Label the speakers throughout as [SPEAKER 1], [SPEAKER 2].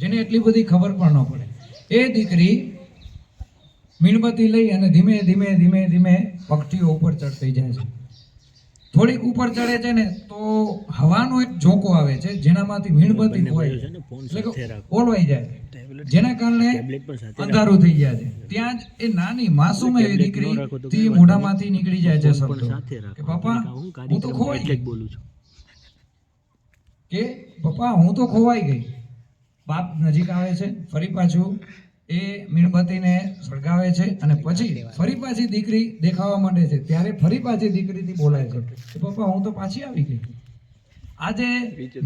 [SPEAKER 1] જેને એટલી બધી ખબર પણ ન પડે. એ દીકરી મીણબત્તી લઈ અને ધીમે ધીમે ધીમે ધીમે પક્ષીઓ ઉપર ચડતી જાય છે. થોડીક ઉપર ચડે છે ને તો હવાનો એક ઝોકો આવે છે જેનામાંથી મીણબત્તી હોય. એટલે કે ઓલવાઈ જાય. જેના કારણે અંધારું થઈ જાય છે. ત્યાં જ એ નાની માસૂમ એવી દીકરી તે મોઢામાંથી નીકળી જાય છે શબ્દો. કે પપ્પા હું તો ખોવાઈ ગઈ.
[SPEAKER 2] બોલું છું.
[SPEAKER 1] કે પપ્પા હું તો ખોવાઈ ગઈ. બાપ નજીક આવે છે, ફરી પાછું એ મીણબત્તીને સળગાવે છે અને પછી ફરી પાછી દીકરી દેખાવા માંડે છે. ત્યારે ફરી પાછી દીકરીથી બોલાય છે કે, પપ્પા, હું તો પાછી આવી ગઈ. આજે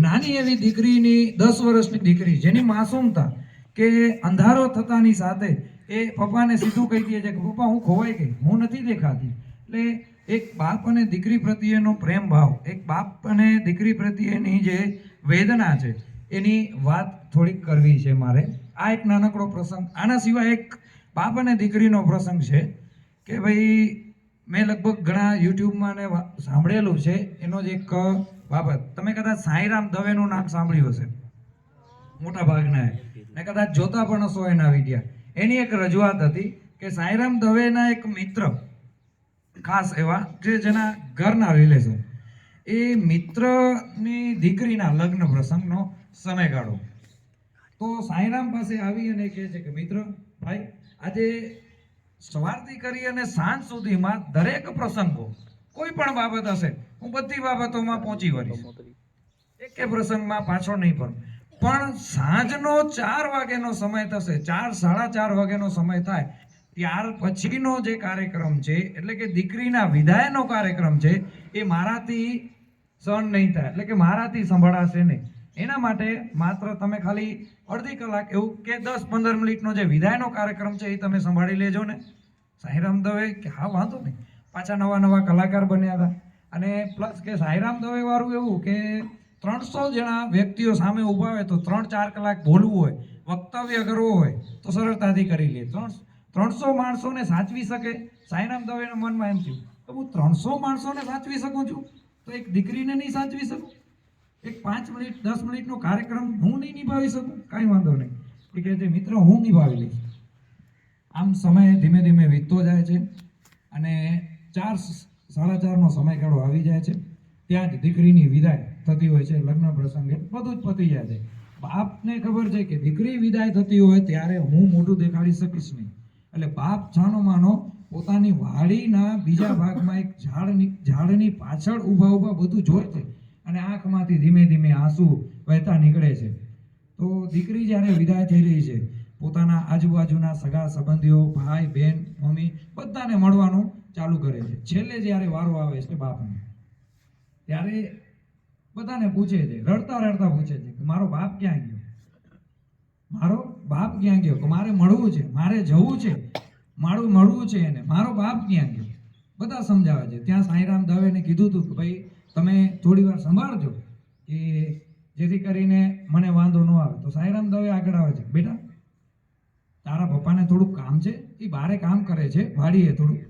[SPEAKER 1] નાની એવી દીકરીની દસ વર્ષની દીકરી જેની માસૂમતા કે અંધારો થતાની સાથે એ પપ્પાને સીધું કહી દે છે કે, પપ્પા, હું ખોવાઈ ગઈ, હું નથી દેખાતી. એટલે એક બાપ અને દીકરી પ્રત્યેનો પ્રેમ ભાવ, એક બાપ અને દીકરી પ્રત્યેની જે વેદના છે એની વાત થોડીક કરવી છે મારે. આ એક નાનકડો પ્રસંગ. આના સિવાય એક બાપ અને દીકરીનો પ્રસંગ છે કે ભાઈ, મેં લગભગ ઘણા યુટ્યુબમાં ને સાંભળેલું છે. એનો જ એક બાબત. તમે કદાચ સાંઈરામ દવેનું નામ સાંભળ્યું હશે. મોટા ભાગના. ને કદાચ જોતા પણ હશો એના વિડીયા. એની એક રજૂઆત હતી કે સાંઈરામ દવેના એક મિત્ર, ખાસ એવા, જે જેના ઘરના રિલેશન એ મિત્રની દીકરીના લગ્ન પ્રસંગનો સમયગાળો. તો સાંઈરામ પાસે આવી અને કહે છે કે, મિત્ર, ભાઈ, આજે સવારથી કરી અને સાંજ સુધીમાં દરેક પ્રસંગો, કોઈ પણ બાબત હશે, હું બધી બાબતોમાં પહોંચી વળીશ. એકે પ્રસંગમાં પાછળ નહીં પણ પણ સાંજનો ચાર વાગ્યાનો સમય થશે, ચાર, સાડા ચાર વાગ્યાનો સમય થાય, ત્યાર પછીનો જે કાર્યક્રમ છે, એટલે કે દીકરીના વિદાયનો કાર્યક્રમ છે, એ મારાથી સહન નહીં થાય. એટલે કે મારાથી સંભળાશે નહીં. એના માટે માત્ર તમે ખાલી અડધી કલાક એવું કે દસ પંદર મિનિટનો જે વિદાયનો કાર્યક્રમ છે એ તમે સંભાળી લેજો ને. સાંઈરામ દવે કે હા, વાંધો નહીં. પાછા નવા નવા કલાકાર બન્યા હતા. અને પ્લસ કે સાંઈરામ દવે વાળું એવું કે ત્રણસો જણા વ્યક્તિઓ સામે ઊભા હોય તો ત્રણ ચાર કલાક બોલવું હોય, વક્તવ્ય કરવું હોય તો સરળતાથી કરી લે. ત્રણ ત્રણસો માણસોને સાચવી શકે? સાંઈરામ દવેના મનમાં એમ થયું તો હું ત્રણસો માણસોને સાચવી શકું છું? તો એક દીકરીને નહીં સાચવી શકું? એક પાંચ મિનિટ, દસ મિનિટનો કાર્યક્રમ હું નહીં નિભાવી શકું? કાંઈ વાંધો નહીં. એ કહે છે, મિત્ર, હું નિભાવી લઈશ. આમ સમય ધીમે ધીમે વીતતો જાય છે અને ચાર સાડા ચારનો સમયગાળો આવી જાય છે. ત્યાં જ દીકરીની વિદાય થતી હોય છે, લગ્ન પ્રસંગે બધું જ પતી જાય છે. બાપને ખબર છે કે દીકરી વિદાય થતી હોય ત્યારે હું મોઢું દેખાડી શકીશ નહીં. એટલે બાપ છાનો માનો પોતાની વાડીના બીજા ભાગમાં એક ઝાડની ઝાડની પાછળ ઊભા ઊભા બધું જોઈ છે અને આંખમાંથી ધીમે ધીમે આંસુ વહેતા નીકળે છે. તો દીકરી જ્યારે વિદાય થઈ રહી છે, પોતાના આજુબાજુના સગા સંબંધીઓ, ભાઈ બહેન મમ્મી બધાને મળવાનું ચાલુ કરે છે. છેલ્લે જ્યારે વારો આવે છે બાપને, ત્યારે બધાને પૂછે છે, રડતા રડતા પૂછે છે કે મારો બાપ ક્યાં ગયો? મારો બાપ ક્યાં ગયો? કે મારે મળવું છે, મારે જવું છે? મારું મળવું છે એને. મારો બાપ ક્યાં ગયો? બધા સમજાવે છે. ત્યાં સાંઈરામ દવેને કીધું હતું કે ભાઈ, તમે થોડી વાર સંભાળજો કે જેથી કરીને મને વાંધો ન આવે. તો સાંઈરામ દવે આગળ આવે છે. બેટા, તારા પપ્પાને થોડુંક કામ છે. એ બારે કામ કરે છે. વાડીએ થોડુંક.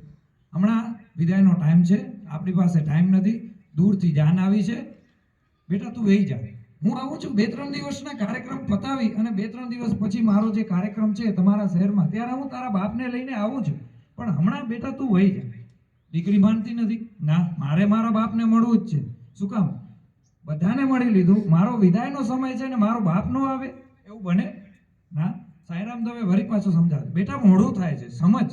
[SPEAKER 1] હમણાં વિદાયનો ટાઈમ છે. આપણી પાસે ટાઈમ નથી. દૂરથી જાન આવી છે. બેટા, તું વહી જા. હું આવું છું બે ત્રણ દિવસના કાર્યક્રમ પતાવી અને બે ત્રણ દિવસ પછી મારો જે કાર્યક્રમ છે તમારા શહેરમાં. ત્યારે હું તારા બાપને લઈને આવું છું. પણ હમણાં બેટા તું વહી જા. દીકરી માનતી નથી. ના, મારે મારા બાપને મળવું જ છે. શું કામ? બધાને મળી લીધું. મારો વિદાયનો સમય છે ને મારો બાપ નો આવે. એવું બને? ના, સાંઈરામ દવે વરી પાછું સમજાવે. બેટા, મોડું થાય છે. સમજ.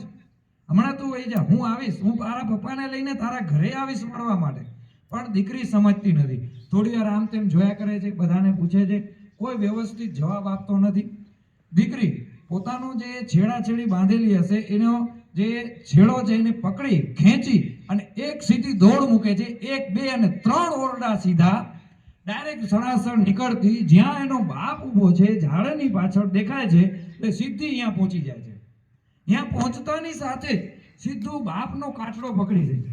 [SPEAKER 1] હમણાં તું વહી જા. હું આવીશ. હું તારા પપ્પાને લઈને તારા ઘરે આવીશ મળવા માટે. પણ દીકરી સમજતી નથી. થોડી વાર આમ તેમ જોયા કરે છે, બધાને પૂછે છે, કોઈ વ્યવસ્થિત જવાબ આપતો નથી. દીકરી, પોતાનું જે છેડાછેડી બાંધેલી હશે, એનો જે છેડો છે, એને પકડી, ખેંચી અને એક સીધી દોડ મૂકે છે, એક, બે અને ત્રણ ઓરડા સીધા ડાયરેક્ટ સરાસર નીકળતી, જ્યાં એનો બાપ ઊભો છે, ઝાડની પાછળ દેખાય છે, એટલે સીધી અહીંયા પહોંચી જાય છે. ત્યાં પહોંચતાની સાથે જ સીધું બાપનો કાચડો પકડી જાય છે.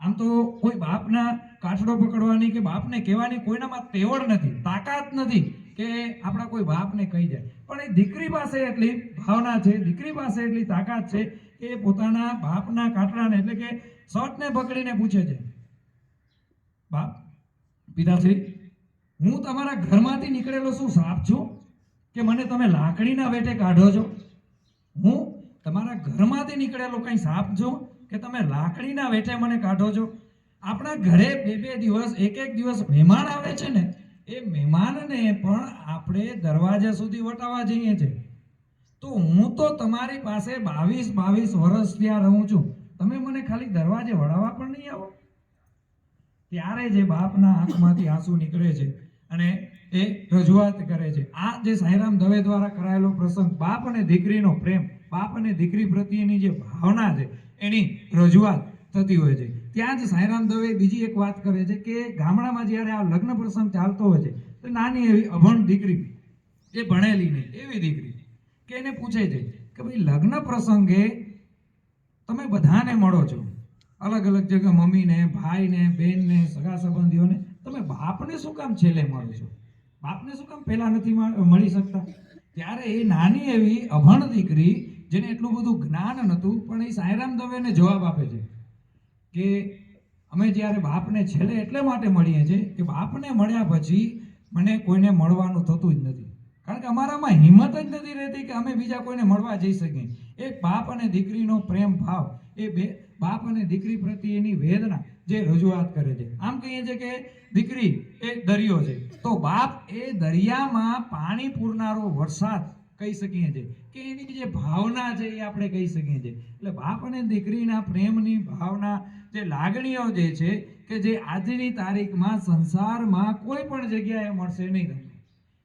[SPEAKER 1] આમ તો કોઈ બાપના કાઠડો પકડવાની કે બાપને કહેવાની કોઈનામાં તેવડ નથી, તાકાત નથી કે આપણા કોઈ બાપને કહી જાય. પણ એ દીકરી પાસે એટલી ભાવના છે, દીકરી પાસે એટલી તાકાત છે કે પોતાના બાપના કાટડાને એટલે કે શર્ટને પકડીને પૂછે છે, બાપ, પિતાશ્રી, હું તમારા ઘરમાંથી નીકળેલો શું સાપ છું કે મને તમે લાકડીના વેટે કાઢો છો? હું તમારા ઘરમાંથી નીકળેલો કંઈ સાપ છો કે તમે લાકડીના વેઠે મને કાઢો છો? આપણા ઘરે બે બે દિવસ, એક એક દિવસ મહેમાન આવે છે ને, એ મહેમાનને પણ આપણે દરવાજા સુધી વટાવવા જઈએ છીએ. તો હું તો તમારી પાસે બાવીસ બાવીસ વર્ષ ત્યાં રહું છું. તમે મને ખાલી દરવાજે વળાવવા પણ નહીં આવો? ત્યારે જે બાપના આંખમાંથી આંસુ નીકળે છે અને એ રજૂઆત કરે છે. આ જે સાંઈરામ દવે દ્વારા કરાયેલો પ્રસંગ, બાપ અને દીકરીનો પ્રેમ, બાપ અને દીકરી પ્રત્યેની જે ભાવના છે એની રજૂઆત થતી હોય છે. ત્યાં જ સાંઈરામ દવે બીજી એક વાત કરે છે કે ગામડામાં જ્યારે આ લગ્ન પ્રસંગ ચાલતો હોય છે, તો નાની એવી અભણ દીકરી એ ભણેલી નહીં, એવી દીકરી કે એને પૂછે છે કે ભાઈ, લગ્ન પ્રસંગે તમે બધાને મળો છો? અલગ અલગ જગ્યા મમ્મીને, ભાઈને, બેનને, સગા સંબંધીઓને તમે બાપને શું કામ છેલ્લે મળો છો? બાપને શું કામ પહેલાં નથી મળી શકતા? ત્યારે એ નાની એવી અભણ દીકરી જેને એટલું બધું જ્ઞાન નહોતું, પણ એ સાંઈરામ દવેને જવાબ આપે છે કે અમે જ્યારે બાપને છેલ્લે એટલે માટે મળીએ છીએ કે બાપને મળ્યા પછી મને કોઈને મળવાનું થતું જ નથી. કારણ કે અમારામાં હિંમત જ નથી રહેતી કે અમે બીજા કોઈને મળવા જઈ શકીએ. એક બાપ અને દીકરીનો પ્રેમ ભાવ, એ બે બાપ અને દીકરી પ્રત્યેની વેદના જે રજૂઆત કરે છે. આમ કહીએ છીએ કે દીકરી એ દરિયો છે. તો બાપ એ દરિયામાં પાણી પૂરનારો વરસાદ કહી શકીએ છીએ કે એની જે ભાવના છે એ આપણે કહી શકીએ છીએ એટલે બાપ અને દીકરીના પ્રેમની ભાવના જે લાગણીઓ જે છે કે જે આજની તારીખમાં સંસારમાં કોઈ પણ જગ્યાએ મળશે નહીં તમને.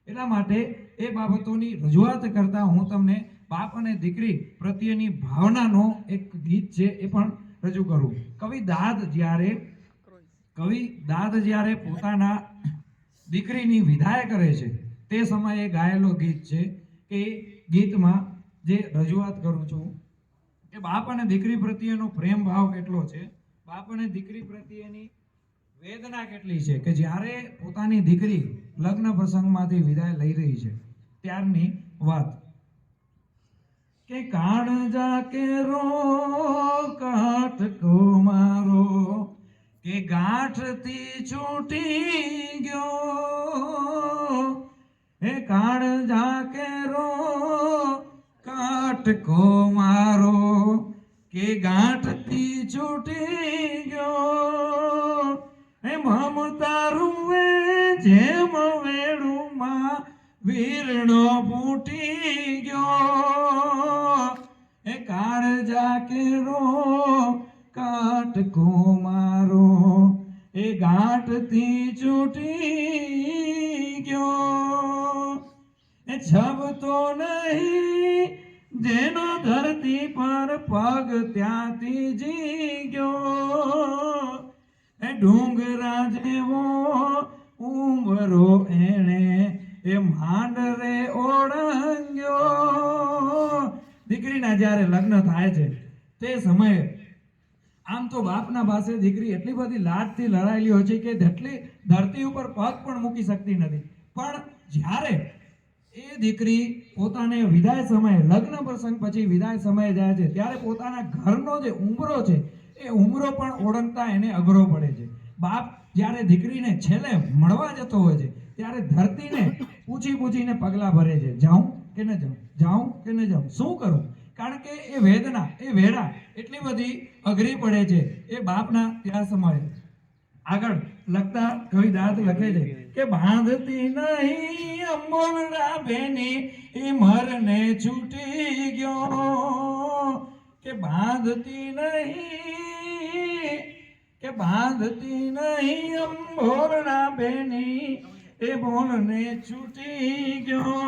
[SPEAKER 1] એટલા માટે એ બાબતોની રજૂઆત કરતાં હું તમને બાપ અને દીકરી પ્રત્યેની ભાવનાનો એક ગીત છે એ પણ રજૂ કરું. કવિ દાદ જ્યારે કવિ દાદ જ્યારે પોતાના દીકરીની વિદાય કરે છે તે સમયે ગાયેલો ગીત છે કે ગીતમાં જે રજૂઆત કરું છું, કે બાપ અને દીકરી પ્રત્યેનો પ્રેમ ભાવ કેટલો છે? બાપ અને દીકરી પ્રત્યેની વેદના કેટલી છે? કે જ્યારે પોતાની દીકરી લગ્ન પ્રસંગમાંથી વિદાય લઈ રહી છે, ત્યારની વાત. કે કાળજા જાકે રો કાટકો મારો કે ગાંઠથી છૂટી ગયો હે કાણ કે રો? કાટકો મારો? કે ગાંઠથી છૂટી ગયો? હે મમતા રૂવે જેમ વેણુમાં વીરણો ફૂટી ગયો. ડુંગરા જેવો ઉમરો એણે, એ માંડરે ઓળંગ્યો. દીકરીના જ્યારે લગ્ન થાય છે, તે સમયે આમ તો બાપના પાસે દીકરી એટલી બધી લાડથી લડાયેલી હોય છે કે જેટલી ધરતી ઉપર પગ પણ મૂકી શકતી નથી. પણ જ્યારે એ દીકરી પોતાને વિદાય સમયે, લગ્ન પ્રસંગ પછી વિદાય સમયે જાય છે, ત્યારે પોતાના ઘરનો જે ઉંબરો છે, એ ઉંબરો પણ ઓળંગતા એને અઘરો પડે છે. બાપ જ્યારે દીકરીને છેલ્લે મળવા જતો હોય છે, ત્યારે ધરતીને પૂછી પૂછીને પગલા ભરે છે, જાઉં કે ન જાઉં? જાઉં કે ન જાઉં? શું કરું? કારણ કે એ વેદના, એ વેરા એટલી બધી અઘરી પડે છે, એ બાપના ત્યાં સમયે આગળ લખતા કવિ દાદ લખે છે કે, બાંધતી નહીં અમોલના બેની, એ મરને છૂટી ગયો. કે, બાંધતી નહીં બાંધતી નહીં અંબોરણા બેની. એ બોલને છૂટી ગયો.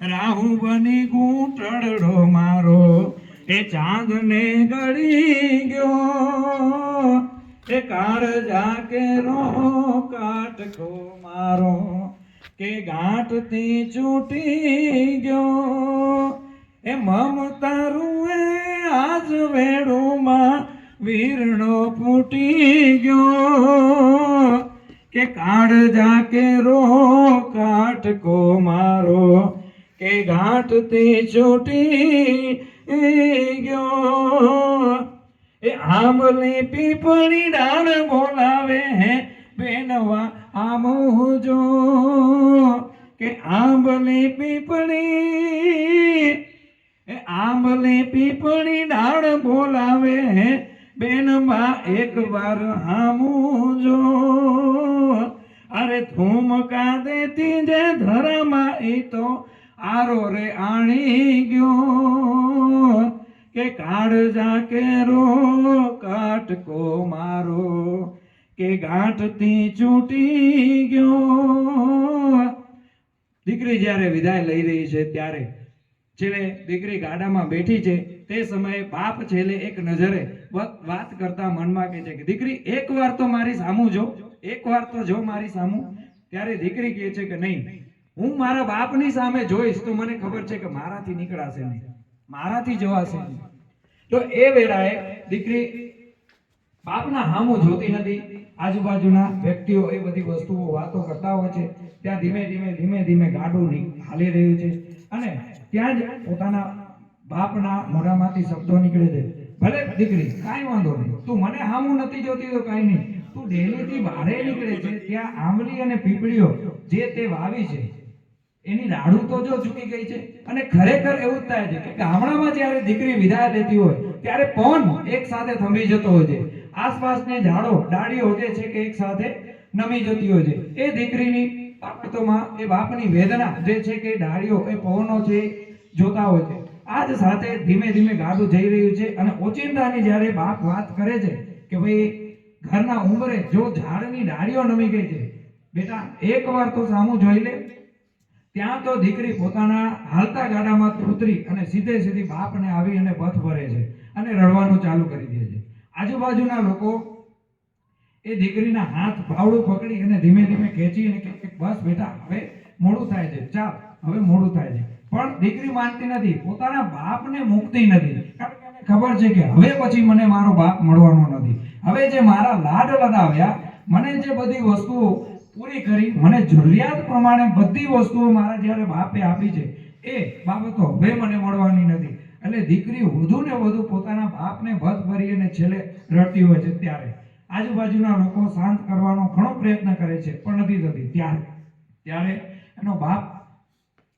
[SPEAKER 1] રાહુ બની ઘૂંટડડો મારો. એ ચાંદને ગળી ગયો. એ કાળ જાકે રો કાટકો મારો. કે ગાંઠથી છૂટી ગયો. એ મમતા રૂએ આજ વેડુમાં વીરણો ફૂટી ગયો કે કાળજા કે રો કાટકો મારો કે ગાંઠથી છૂટી ગયો એ આંબલી પીપળી ડાળ બોલાવે હે બેનવા આમ જો કે આંબલી પીપળી એ આંબલી પીપળી ડાળ બોલાવે બેનમાં એક વાર હામું જો. અરે થૂમકા દેતી જે ધરમાં એ તો આરો રે આણી ગયો. કે કાળજા કેરો કાટકો મારો. કે ગાંઠથી ચૂંટી ગયો. દીકરી જ્યારે વિદાય લઈ રહી છે ત્યારે છેલ્લે દીકરી ગાડામાં બેઠી છે, તે સમયે બાપ છેલ્લે એક નજરે વાત કરતા મનમાં કહે છે કે, દીકરી એકવાર તો મારી સામું જો એકવાર તો જો મારી સામું. ત્યારે દીકરી કહે છે કે, નહીં, હું મારા બાપની સામે જોઈશ તો મને ખબર છે કે મારાથી નીકળાશે નહીં, મારાથી જવાશે નહીં. તો એ વેળાએ દીકરી બાપના હામું જોતી નથી, આજુબાજુના વ્યક્તિઓ એ બધી વસ્તુઓ વાતો કરતા હોય છે, ત્યાં ધીમે ધીમે ધીમે ધીમે ગાડું હાલી રહ્યું છે. અને ત્યાં જ પોતાના બાપના મોઢામાંથી શબ્દો નીકળે છે. ભલે દીકરી, કાંઈ વાંધો નહીં. તું મને હામું નથી જોતી તો કાંઈ નહીં. તું ડેલીથી બહારે નીકળે છે. ત્યાં આંબલી અને પીપળીઓ જે તે વાવી છે, એની રાડું તો જો ચૂકી ગઈ છે. અને ખરેખર એવું જ થાય છે કે ગામડામાં જ્યારે દીકરી વિદાય લેતી હોય, ત્યારે પવન એક સાથે થંભી જતો હોય છે. આસપાસને ઝાડો, ડાળીઓ જે છે કે એક સાથે નમી જતી હોય છે. એ દીકરીની બાબતોમાં એ બાપની વેદના જે છે કે ડાળીઓ એ પવનો છે જોતા હોય છે. આ જ સાથે ધીમે ધીમે ગાડું જઈ રહ્યું છે અને ઓચિંતાની જ્યારે બાપ વાત કરે છે કે ભાઈ, ઘરના ઉંમરે જો ઝાડની ડાળીઓ નમી ગઈ છે, બેટા એકવાર તો સામું જોઈ લે. ત્યાં તો દીકરી પોતાના હાલતા ગાડામાં ઉતરી અને સીધે સીધી બાપને આવી અને પથ ભરે છે અને રડવાનું ચાલુ કરી દે છે. આજુબાજુના લોકો એ દીકરીના હાથ ભાવડું પકડી અને ધીમે ધીમે ખેંચી અને બસ બેટા, હવે મોડું થાય છે. ચાલ, હવે મોડું થાય છે. પણ દીકરી માનતી નથી. પોતાના બાપને મૂકતી નથી. ખબર છે કે હવે પછી મને મારો બાપ મળવાનો નથી. હવે જે મારા લાડ લગાવ્યા, મને જે બધી વસ્તુઓ પૂરી કરી, મને જરૂરિયાત પ્રમાણે બધી વસ્તુઓ મારા જ્યારે બાપે આપી છે, એ બાબતો હવે મને મળવાની નથી. એટલે દીકરી વધુ ને વધુ પોતાના બાપને ભત ભરી અને છેલ્લે રડતી હોય છે ત્યારે. આજુબાજુના લોકો શાંત કરવાનો ઘણો પ્રયત્ન કરે છે, પણ નથી થતી. ત્યારે ત્યારે એનો બાપ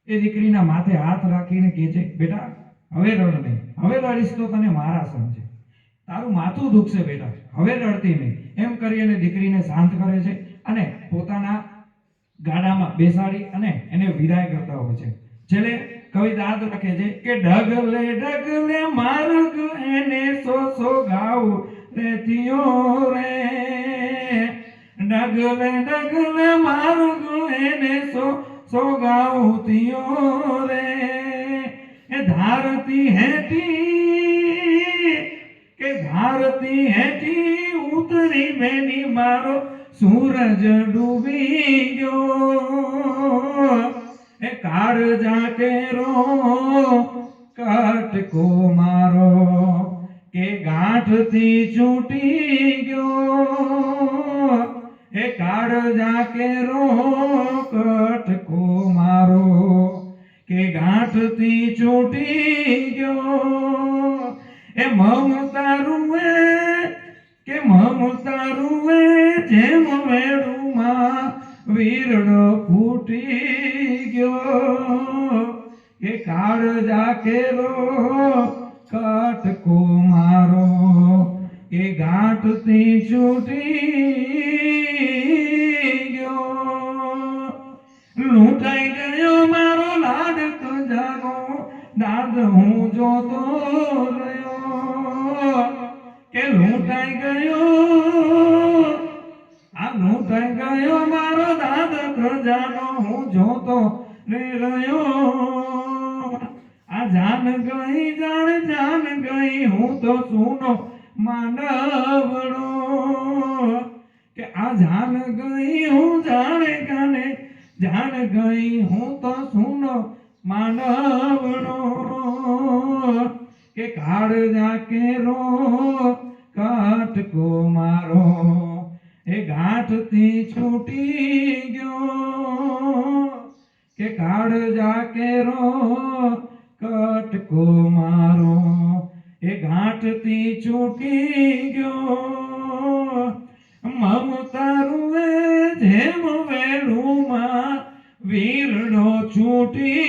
[SPEAKER 1] એ દીકરીના માથે હાથ રાખીને કહે છે, બેટા, હવે રડ નહીં. હવે રડીશ તો તને મારા સમજે. તારું માથું દુખશે, બેટા. હવે રડતી નહીં. એમ કરી અને દીકરીને શાંત કરે છે અને પોતાના ગાડામાં બેસાડી અને એને વિદાય કરતા હોય છે. છેલ્લે કવિ દાદ લખે છે કે, ડગલે ડગલે માર્ગ એને સો સો ગાવ રેતિયો રે. ડગલે ડગલે મારું એને સો સો ગાવ રે. એ ધારતી હેતી કે ધારતી હેઠી ઉતરી બેની મારો સૂરજ ડૂબી ગયો. એ કાળ જાકેરો કાટકો મારો. કે ગાંઠથી છૂટી ગયો. એ કાળ જાકેરો કટકો મારો. કે ગાંઠથી છૂટી ગયો. એ મમતા રૂએ કે મમતા રૂએ જેમ વેડુમાં વીરડો ફૂટી ગયો. કે કાળ જાકેલો કટકો કે ગાંઠથી જાન ગઈ હું જાણે કાને? જાન ગઈ હું તો સુનો માનવનો. કે કાળ જાકેરો, કાટકો મારો. એ ગાંઠથી છૂટી ગયો. કે કાળ જાકેરો, કટકો મારો. એ ગાંઠથી છૂટી ગયો. છૂટી